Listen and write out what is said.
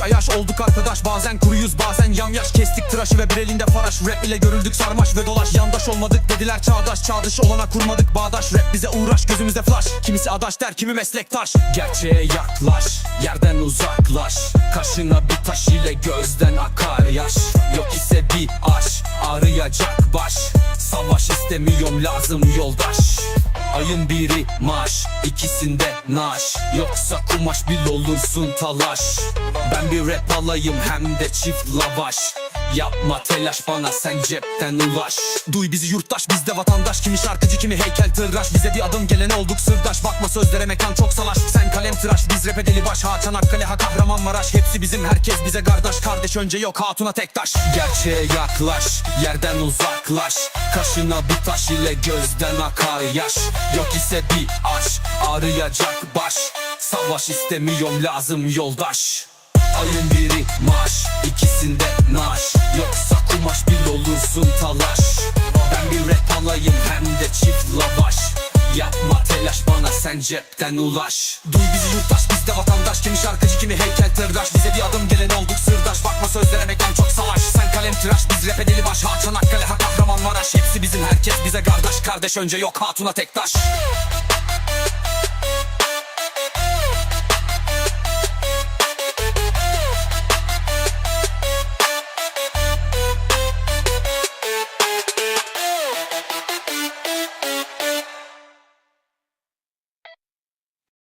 ayaş olduk arkadaş. Bazen kuruyuz bazen yamyaş Kestik tıraşı ve bir elinde faraş. Rap ile görüldük sarmaş ve dolaş. Yandaş olmadık dediler çağdaş. Çağdaş olana kurmadık bağdaş. Rap bize uğraş gözümüzde flash Kimisi adaş der kimi meslektaş. Gerçeğe yaklaş Yerden uzaklaş. Kaşına bir taş ile gözden akar yaş. Yok ise bir aş Arayacak baş. Savaş istemiyorum lazım yoldaş Ayın biri maş ikisinde naş. Yoksa kumaş bil olursun talaş. Ben bir rap alayım hem de çift lavaş. Yapma telaş bana sen cepten ulaş. Duy bizi yurttaş bizde vatandaş. Kimi şarkıcı kimi heykel tıraş. Bize bir adım gelen olduk sırdaş. Bakma sözlere mekan çok salaş. Sen kalem tıraş biz rap deli baş. Ha Çanakkale ha Kahramanmaraş. Hepsi bizim herkes bize kardeş. Kardeş önce yok hatuna tek taş. Gerçeğe yaklaş yerden uzaklaş. Kaşına bir taş ile gözden akar yaş. Yok ise bir aç arayacak baş. Savaş istemiyorum lazım yoldaş. Ayın biri maaş ikisinde Yapma telaş bana sen cepten ulaş. Duy bizi yurttaş bizde vatandaş. Kimi şarkıcı kimi heykel tıraş Bize bir adım gelen olduk sırdaş. Bakma sözlere mekan çok salaş. Sen kalem tıraş biz rap deli baş. Ha Çanakkale ha Kahramanmaraş. Hepsi bizim herkes bize kardeş. Kardeş önce yok hatuna tek taş